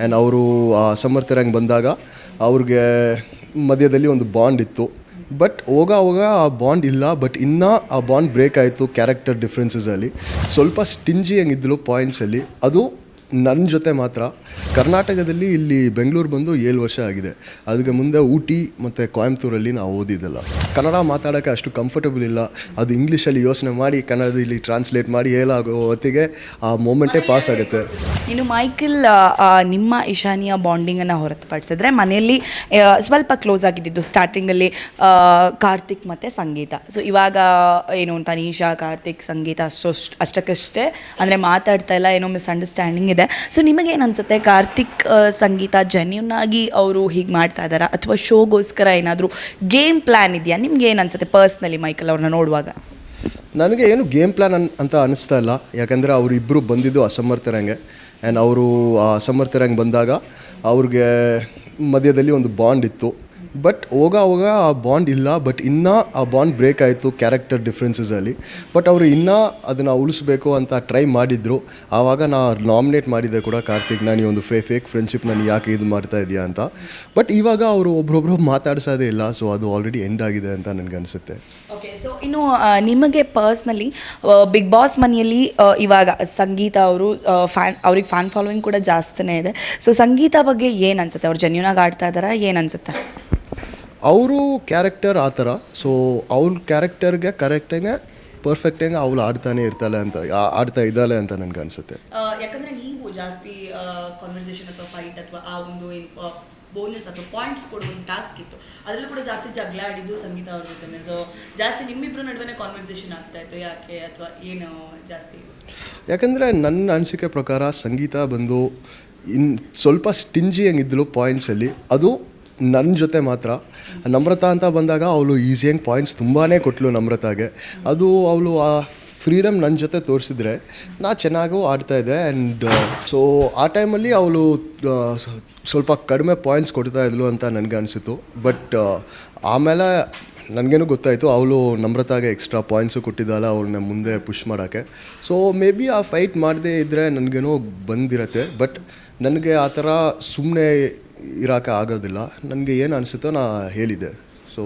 And ಅವರು ಸಮರ್ಥರಂಗೆ ಬಂದಾಗ ಅವ್ರಿಗೆ ಮಧ್ಯದಲ್ಲಿ ಒಂದು ಬಾಂಡ್ ಇತ್ತು. ಬಟ್ ಹೋಗ ಹೋಗ ಆ ಬಾಂಡ್ ಇಲ್ಲ. ಬಟ್ ಇನ್ನೂ ಆ ಬಾಂಡ್ ಬ್ರೇಕ್ ಆಯಿತು ಕ್ಯಾರೆಕ್ಟರ್ ಡಿಫ್ರೆನ್ಸಸಲ್ಲಿ ಸ್ವಲ್ಪ ಸ್ಟಿಂಜಿ ಹೆಂಗಿದ್ಲು ಪಾಯಿಂಟ್ಸಲ್ಲಿ ಅದು ನನ್ನ ಜೊತೆ ಮಾತ್ರ. ಕರ್ನಾಟಕದಲ್ಲಿ ಇಲ್ಲಿ ಬೆಂಗಳೂರು ಬಂದು ಏಳು ವರ್ಷ ಆಗಿದೆ. ಅದಕ್ಕೆ ಮುಂದೆ ಊಟಿ ಮತ್ತು ಕೊಯಂಬತ್ತೂರಲ್ಲಿ ನಾವು ಓದಿದ್ದಲ್ಲ. ಕನ್ನಡ ಮಾತಾಡೋಕ್ಕೆ ಅಷ್ಟು ಕಂಫರ್ಟಬಲ್ ಇಲ್ಲ. ಅದು ಇಂಗ್ಲೀಷಲ್ಲಿ ಯೋಚನೆ ಮಾಡಿ, ಕನ್ನಡದಲ್ಲಿ ಟ್ರಾನ್ಸ್ಲೇಟ್ ಮಾಡಿ ಹೇಳಾಗೋ ಹೊತ್ತಿಗೆ ಆ ಮೂಮೆಂಟೇ ಪಾಸ್ ಆಗುತ್ತೆ. ಇನ್ನು ಮೈಕಲ್ ನಿಮ್ಮ ಈಶಾನ್ಯ ಬಾಂಡಿಂಗನ್ನು ಹೊರತುಪಡಿಸಿದ್ರೆ ಮನೆಯಲ್ಲಿ ಸ್ವಲ್ಪ ಕ್ಲೋಸ್ ಆಗಿದ್ದಿದ್ದು ಸ್ಟಾರ್ಟಿಂಗಲ್ಲಿ ಕಾರ್ತಿಕ್ ಮತ್ತು ಸಂಗೀತ. ಸೊ ಇವಾಗ, ಏನು ತನೀಶಾ ಕಾರ್ತಿಕ್, ಸಂಗೀತ ಅಷ್ಟು ಅಷ್ಟಕ್ಕಷ್ಟೇ. ಅಂದರೆ ಮಾತಾಡ್ತಾ ಇಲ್ಲ, ಏನೋ ಮಿಸ್ಅಂಡರ್ಸ್ಟ್ಯಾಂಡಿಂಗ್ ಇದೆ. ಸೊ ನಿಮಗೇನು ಅನ್ಸುತ್ತೆ ಕಾರ್ತಿಕ್ ಸಂಗೀತ ಜೆನ್ಯೂನ್ ಆಗಿ ಅವರು ಹೀಗೆ ಮಾಡ್ತಾ ಇದ್ದಾರಾ? ಅಥವಾ ಶೋಗೋಸ್ಕರ ಏನಾದರೂ ಗೇಮ್ ಪ್ಲ್ಯಾನ್ ಇದೆಯಾ? ನಿಮ್ಗೆ ಏನು ಅನಿಸುತ್ತೆ ಪರ್ಸ್ನಲಿ ಮೈಕಲ್ ಅವ್ರನ್ನ ನೋಡುವಾಗ? ನನಗೆ ಏನು ಗೇಮ್ ಪ್ಲ್ಯಾನ್ ಅನ್ ಅಂತ ಅನಿಸ್ತಾ ಇಲ್ಲ. ಯಾಕಂದರೆ ಅವರು ಇಬ್ಬರು ಬಂದಿದ್ದು ಅಸಮರ್ಥರಂಗೆ ಆ್ಯಂಡ್ ಅವರು ಅಸಮರ್ಥರಂಗೆ ಬಂದಾಗ ಅವ್ರಿಗೆ ಮಧ್ಯದಲ್ಲಿ ಒಂದು ಬಾಂಡ್ ಇತ್ತು. ಬಟ್ ಹೋಗ ಹೋಗ ಆ ಬಾಂಡ್ ಇಲ್ಲ. ಬಟ್ ಇನ್ನೂ ಆ ಬಾಂಡ್ ಬ್ರೇಕ್ ಆಯಿತು ಕ್ಯಾರೆಕ್ಟರ್ ಡಿಫ್ರೆನ್ಸಸಲ್ಲಿ ಬಟ್ ಅವರು ಇನ್ನೂ ಅದನ್ನು ಉಳಿಸ್ಬೇಕು ಅಂತ ಟ್ರೈ ಮಾಡಿದರು. ಆವಾಗ ನಾ ನಾಮಿನೇಟ್ ಮಾಡಿದ್ದೆ ಕೂಡ ಕಾರ್ತಿಕ್, ನಾನು ಈ ಒಂದು ಫ್ರೇ ಫೇಕ್ ಫ್ರೆಂಡ್ಶಿಪ್ ನಾನು ಯಾಕೆ ಇದು ಮಾಡ್ತಾ ಇದೆಯಾ? ಅಂತ. ಬಟ್ ಇವಾಗ ಅವರು ಒಬ್ರೊಬ್ರು ಮಾತಾಡ್ಸೋದೇ ಇಲ್ಲ. ಸೊ ಅದು ಆಲ್ರೆಡಿ ಎಂಡ್ ಆಗಿದೆ ಅಂತ ನನಗೆ ಅನಿಸುತ್ತೆ. ಓಕೆ ಸೊ ಇನ್ನು ನಿಮಗೆ ಪರ್ಸ್ನಲಿ ಬಿಗ್ ಬಾಸ್ ಮನೆಯಲ್ಲಿ ಇವಾಗ ಸಂಗೀತ ಅವರು ಫ್ಯಾನ್ ಅವ್ರಿಗೆ ಫ್ಯಾನ್ ಫಾಲೋವಿಂಗ್ ಕೂಡ ಜಾಸ್ತಿನೇ ಇದೆ. ಸೊ ಸಂಗೀತ ಬಗ್ಗೆ ಏನು ಅನ್ಸುತ್ತೆ? ಅವ್ರು ಜೆನ್ಯೂನಾಗಿ ಆಡ್ತಾ ಇದ್ದಾರಾ? ಏನು ಅನ್ಸುತ್ತೆ? ಅವರು ಕ್ಯಾರೆಕ್ಟರ್ ಆ ಥರ. ಸೊ ಅವ್ರ ಕ್ಯಾರೆಕ್ಟರ್ಗೆ ಕರೆಕ್ಟಾಗೆ ಪರ್ಫೆಕ್ಟಾಗಿ ಅವಳು ಆಡ್ತಾನೆ ಇರ್ತಾಳೆ ಅಂತ ಆ- ಆಡ್ತಾ ಇದ್ದಾಳೆ ಅಂತ ನನಗೆ ಅನಿಸುತ್ತೆ. ಯಾಕಂದ್ರೆ ನೀವು ಜಾಸ್ತಿ ಕಾನ್ವರ್ಸೇಷನ್ ಅಥವಾ ಫೈಟ್ ಅಥವಾ ಆ ಒಂದು ಬೋನಸ್ ಅಥವಾ ಪಾಯಿಂಟ್ಸ್ ಕೊಡೋ ಒಂದು ಟಾಸ್ಕ್ ಇತ್ತು. ಅದರಲ್ಲೂ ಕೂಡ ಜಾಸ್ತಿ ಜಗಳ ಆಡಿದ್ದು ಸಂಗೀತ ಅವ್ರ ಜೊತೆ ಸೊ ಜಾಸ್ತಿ ನಿಮ್ಮಿಬ್ಬರ ನಡುವೆ ಕಾನ್ವರ್ಸೇಷನ್ ಆಗ್ತಾ ಇತ್ತು. ಯಾಕೆ ಅಥವಾ ಏನು ಜಾಸ್ತಿ? ಯಾಕಂದರೆ ನನ್ನ ಅನಿಸಿಕೆ ಪ್ರಕಾರ ಸಂಗೀತ ಬಂದು ಇನ್ ಸ್ವಲ್ಪ ಸ್ಟಿಂಜಿ ಹೆಂಗಿದ್ಲು ಪಾಯಿಂಟ್ಸಲ್ಲಿ ಅದು ನನ್ನ ಜೊತೆ ಮಾತ್ರ. ನಮ್ರತಾ ಅಂತ ಬಂದಾಗ ಅವಳು ಈಸಿಯಾಗಿ ಪಾಯಿಂಟ್ಸ್ ತುಂಬಾ ಕೊಟ್ಟಳು ನಮ್ರತಾಗೆ. ಅದು ಅವಳು ಆ ಫ್ರೀಡಮ್ ನನ್ನ ಜೊತೆ ತೋರಿಸಿದ್ರೆ ನಾ ಚೆನ್ನಾಗೂ ಆಡ್ತಾಯಿದ್ದೆ ಆ್ಯಂಡ್ ಸೊ ಆ ಟೈಮಲ್ಲಿ ಅವಳು ಸ್ವಲ್ಪ ಕಡಿಮೆ ಪಾಯಿಂಟ್ಸ್ ಕೊಡ್ತಾ ಇದ್ಲು ಅಂತ ನನಗೆ ಅನಿಸಿತು ಬಟ್ ಆಮೇಲೆ ನನಗೇನು ಗೊತ್ತಾಯಿತು, ಅವಳು ನಮ್ರತಾಗೆ ಎಕ್ಸ್ಟ್ರಾ ಪಾಯಿಂಟ್ಸು ಕೊಟ್ಟಿದ್ದಾಳೆ ಅವ್ರನ್ನ ಮುಂದೆ ಪುಷ್ ಮಾಡೋಕ್ಕೆ. ಸೊ ಮೇ ಬಿ ಆ ಫೈಟ್ ಮಾಡದೇ ಇದ್ದರೆ ನನಗೇನೋ ಬಂದಿರತ್ತೆ. ಬಟ್ ನನಗೆ ಆ ಥರ ಸುಮ್ಮನೆ ಇರೋಕೆ ಆಗೋದಿಲ್ಲ. ನನಗೆ ಏನು ಅನಿಸುತ್ತೋ ನಾ ಹೇಳಿದೆ ಸೊ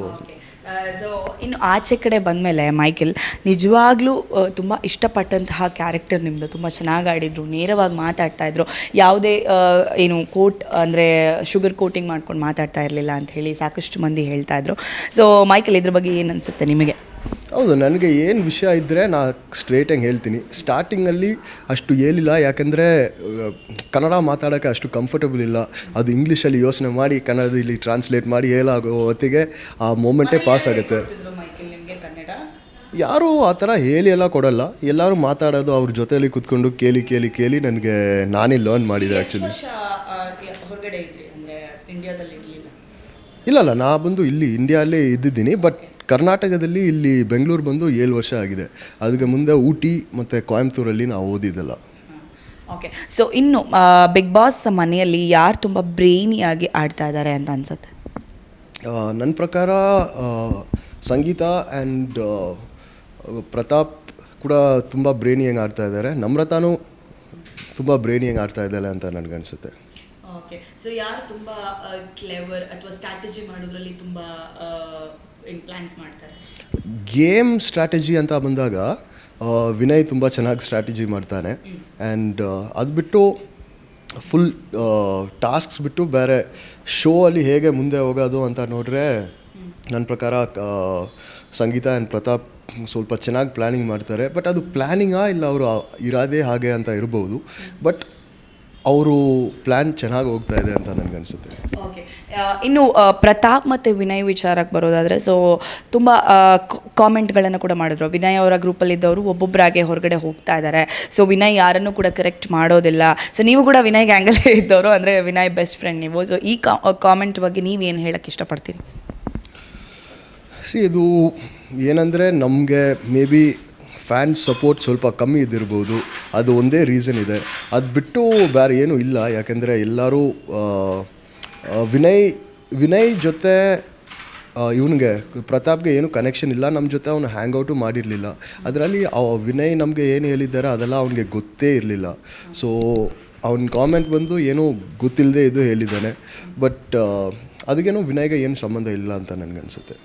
ಸೊ ಇನ್ನು ಆಚೆ ಕಡೆ ಬಂದಮೇಲೆ, ಮೈಕೆಲ್, ನಿಜವಾಗ್ಲೂ ತುಂಬ ಇಷ್ಟಪಟ್ಟಂತಹ ಕ್ಯಾರೆಕ್ಟರ್ ನಿಮ್ಮದು ತುಂಬ ಚೆನ್ನಾಗಿ ಆಡಿದರು, ನೇರವಾಗಿ ಮಾತಾಡ್ತಾ ಇದ್ರು. ಯಾವುದೇ ಏನು ಕೋಟ್, ಅಂದರೆ ಶುಗರ್ ಕೋಟಿಂಗ್ ಮಾಡ್ಕೊಂಡು ಮಾತಾಡ್ತಾ ಇರಲಿಲ್ಲ ಅಂತ ಹೇಳಿ ಸಾಕಷ್ಟು ಮಂದಿ ಹೇಳ್ತಾಯಿದ್ರು ಸೊ ಮೈಕೆಲ್, ಇದ್ರ ಬಗ್ಗೆ ಏನು ಅನಿಸುತ್ತೆ ನಿಮಗೆ? ಹೌದು ನನಗೆ ಏನು ವಿಷಯ ಇದ್ದರೆ ನಾ ಸ್ಟ್ರೇಟಾಗಿ ಹೇಳ್ತೀನಿ. ಸ್ಟಾರ್ಟಿಂಗಲ್ಲಿ ಅಷ್ಟು ಏಲಿಲ್ಲ ಯಾಕಂದರೆ ಕನ್ನಡ ಮಾತಾಡೋಕ್ಕೆ ಅಷ್ಟು ಕಂಫರ್ಟಬಲ್ ಇಲ್ಲ. ಅದು ಇಂಗ್ಲೀಷಲ್ಲಿ ಯೋಚನೆ ಮಾಡಿ ಕನ್ನಡದಲ್ಲಿ ಟ್ರಾನ್ಸ್ಲೇಟ್ ಮಾಡಿ ಹೇಳಾಗೋ ಹೊತ್ತಿಗೆ ಆ ಮೂಮೆಂಟೇ ಪಾಸ್ ಆಗುತ್ತೆ. ಯಾರೂ ಆ ಥರ ಹೇಳಿ ಎಲ್ಲ ಕೊಡಲ್ಲ. ಎಲ್ಲರೂ ಮಾತಾಡೋದು ಅವ್ರ ಜೊತೆಯಲ್ಲಿ ಕುತ್ಕೊಂಡು ಕೇಳಿ ಕೇಳಿ ಕೇಳಿ ನನಗೆ ನಾನೇ ಲರ್ನ್ ಮಾಡಿದೆ ಆ್ಯಕ್ಚುಲಿ ಹೊರಗಡೆ ಅಲ್ಲ ನಾ ಬಂದು ಇಲ್ಲಿ ಇಂಡಿಯಾಲ್ಲೇ ಇದ್ದಿದ್ದೀನಿ ಬಟ್ ಕರ್ನಾಟಕದಲ್ಲಿ ಇಲ್ಲಿ ಬೆಂಗಳೂರು ಬಂದು ಏಳು ವರ್ಷ ಆಗಿದೆ. ಅದಕ್ಕೆ ಮುಂದೆ ಊಟಿ ಮತ್ತು ಕೊಯಂಬತ್ತೂರಲ್ಲಿ ನಾವು ಓದಿದ್ದಲ್ಲ. ಓಕೆ ಸೊ ಇನ್ನು ಬಿಗ್ ಬಾಸ್ ಮನೆಯಲ್ಲಿ ಯಾರು ತುಂಬ ಬ್ರೇನಿಯಾಗಿ ಆಡ್ತಾ ಇದ್ದಾರೆ ಅಂತ ಅನ್ಸುತ್ತೆ? ನನ್ನ ಪ್ರಕಾರ ಸಂಗೀತ ಆ್ಯಂಡ್ ಪ್ರತಾಪ್ ಕೂಡ ತುಂಬ ಬ್ರೇನಿಯಾಗಿ ಹೆಂಗೆ ಆಡ್ತಾ ಇದ್ದಾರೆ ನಮ್ರತಾನೂ ತುಂಬ ಬ್ರೇನಿಯಾಗಿ ಹೆಂಗೆ ಆಡ್ತಾ ಇದ್ದಾಳೆ ಅಂತ ನನಗನ್ಸುತ್ತೆ ಓಕೆ ಸೊ ಯಾರು ತುಂಬ ಕ್ಲೆವರ್ ಅಥವಾ ಸ್ಟ್ರಾಟಜಿ ಮಾಡೋದ್ರಲ್ಲಿ ತುಂಬ ಪ್ಲಾನ್ಸ್ ಮಾಡ್ತಾರೆ. ಗೇಮ್ ಸ್ಟ್ರಾಟಜಿ ಅಂತ ಬಂದಾಗ ವಿನಯ್ ತುಂಬ ಚೆನ್ನಾಗಿ ಸ್ಟ್ರಾಟಜಿ ಮಾಡ್ತಾನೆ. ಆ್ಯಂಡ್ ಅದು ಬಿಟ್ಟು ಫುಲ್ ಟಾಸ್ಕ್ಸ್ ಬಿಟ್ಟು ಬೇರೆ ಶೋ ಅಲ್ಲಿ ಹೇಗೆ ಮುಂದೆ ಹೋಗೋದು ಅಂತ ನೋಡಿದ್ರೆ ನನ್ನ ಪ್ರಕಾರ ಸಂಗೀತ ಆ್ಯಂಡ್ ಪ್ರತಾಪ್ ಸ್ವಲ್ಪ ಚೆನ್ನಾಗಿ ಪ್ಲ್ಯಾನಿಂಗ್ ಮಾಡ್ತಾರೆ. ಬಟ್ ಅದು ಪ್ಲ್ಯಾನಿಂಗಾ ಇಲ್ಲ ಅವರು ಇರೋದೇ ಹಾಗೆ ಅಂತ ಇರ್ಬೋದು. ಬಟ್ ಅವರು ಪ್ಲ್ಯಾನ್ ಚೆನ್ನಾಗಿ ಹೋಗ್ತಾ ಇದೆ ಅಂತ ನನಗನ್ಸುತ್ತೆ ಓಕೆ ಇನ್ನು ಆ, ಪ್ರತಾಪ್ ಮತ್ತು ವಿನಯ್ ವಿಚಾರಕ್ಕೆ ಬರೋದಾದರೆ ಸೊ ತುಂಬ ಕಾಮೆಂಟ್ಗಳನ್ನು ಕೂಡ ಮಾಡಿದ್ರು. ವಿನಯ್ ಅವರ ಗ್ರೂಪಲ್ಲಿದ್ದವರು ಒಬ್ಬೊಬ್ಬರಾಗೆ ಹೊರಗಡೆ ಹೋಗ್ತಾ ಇದ್ದಾರೆ ಸೊ ವಿನಯ್ ಯಾರನ್ನು ಕೂಡ ಕರೆಕ್ಟ್ ಮಾಡೋದಿಲ್ಲ. ಸೊ ನೀವು ಕೂಡ ವಿನಯ್ ಗ್ಯಾಂಗಲ್ಲೇ ಇದ್ದವರು ಅಂದರೆ ವಿನಯ್ ಬೆಸ್ಟ್ ಫ್ರೆಂಡ್ ನೀವು. ಸೊ ಈ ಕಾಮೆಂಟ್ ಬಗ್ಗೆ ನೀವೇನು ಹೇಳಕ್ಕೆ ಇಷ್ಟಪಡ್ತೀರಿ? ಸಿ ಇದು ಏನಂದರೆ ನಮಗೆ ಮೇ ಬಿ ಫ್ಯಾನ್ಸ್ ಸಪೋರ್ಟ್ ಸ್ವಲ್ಪ ಕಮ್ಮಿ ಇದ್ದಿರ್ಬೋದು. ಅದು ಒಂದೇ ರೀಸನ್ ಇದೆ. ಅದು ಬಿಟ್ಟು ಬೇರೆ ಏನೂ ಇಲ್ಲ. ಯಾಕೆಂದರೆ ಎಲ್ಲರೂ ವಿನಯ್ ವಿನಯ್ ಜೊತೆ ಇವನಿಗೆ ಪ್ರತಾಪ್ಗೆ ಏನು ಕನೆಕ್ಷನ್ ಇಲ್ಲ. ನಮ್ಮ ಜೊತೆ ಅವನು ಹ್ಯಾಂಗ್ ಔಟು ಮಾಡಿರಲಿಲ್ಲ. ಅದರಲ್ಲಿ ವಿನಯ್ ನಮಗೆ ಏನು ಹೇಳಿದ್ದಾರೆ ಅದೆಲ್ಲ ಅವನಿಗೆ ಗೊತ್ತೇ ಇರಲಿಲ್ಲ. ಸೊ ಅವನ ಕಾಮೆಂಟ್ ಬಂದು ಏನೂ ಗೊತ್ತಿಲ್ಲದೆ ಇದು ಹೇಳಿದ್ದಾನೆ. ಬಟ್ ಅದಕ್ಕೇನು ವಿನಯ್ಗೆ ಏನು ಸಂಬಂಧ ಇಲ್ಲ ಅಂತ ನನಗನ್ಸುತ್ತೆ.